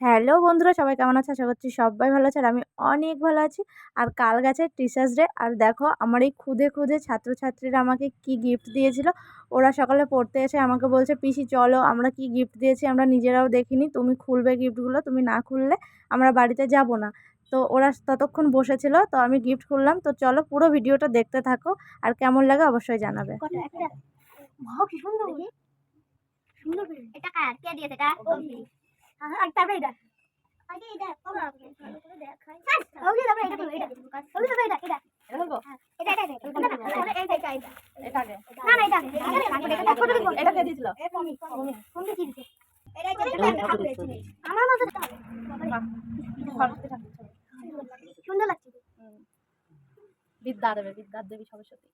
Hello বন্ধুরা সবাই কেমন আছে? আশা করছি সবাই ভালো আছে আর আমি অনেক ভালো আছি। আর কাল গেছে টিচার্স ডে আর দেখো আমার এই খুদে খুদে ছাত্রছাত্রীরা আমাকে কি গিফট দিয়েছিল? ওরা সকালে পড়তে এসে আমাকে বলছে পিসি চলো আমরা কি গিফট দিয়েছি আমরা নিজেরাও দেখিনি। তুমি খুলবে গিফটগুলো তুমি না খুললে আমরা বাড়িতে যাব না। তো ওরা ততক্ষণ বসেছিল তো আমি গিফট খুললাম। তো চলো পুরো ভিডিওটা দেখতে থাকো আর কেমন লাগে অবশ্যই জানাবে। সুন্দর। সুন্দর। এটা কার? কে দিয়েছে? এটা আর বিদ্যা দেবে বিদ্যা দেবী সরস্বতী।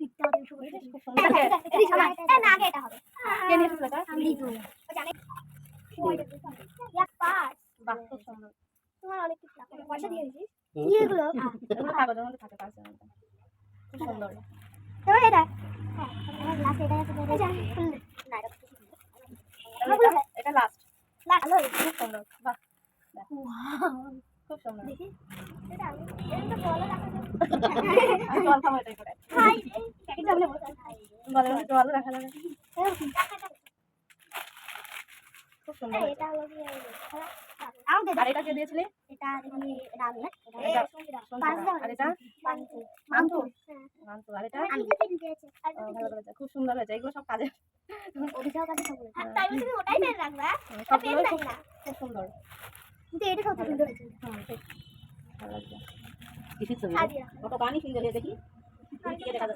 বিদ্যা দেবী সরস্বতী। খুব সুন্দর বাহ খুব সুন্দর দেখি এটা জল খাব জল রাখা লাগে খুব সুন্দর হয়েছে। এটা হলো কি আমাদের আর এটা কে দিয়েছিলি? এটা আমি না এটা পাঁচ দাও। আর এটা? মান্তু মান্তু হ্যাঁ। মান্তু আর এটা? আমি দিয়েছি। ভালো করেছে। খুব সুন্দর হয়েছে। এগুলো সব কাজে ওদিকেও কাছে সব তাই তুমি ওটাই পেন রাখবা সবগুলো খুব সুন্দর। কিন্তু এটা সবচেয়ে সুন্দর হয়েছে। হুম ভালো লাগছে। কিসের ছবি। কত গানই সুন্দর থেকে দেখা।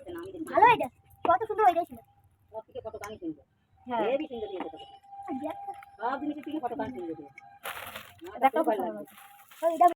ভালো এটা কত সুন্দর হয়ে গেছিল কত গানই সুন্দর হ্যাঁ। সুন্দর দিয়েছে কত সব জিনিসের থেকে কত গান সুন্দর দিয়েছে আমার দেখো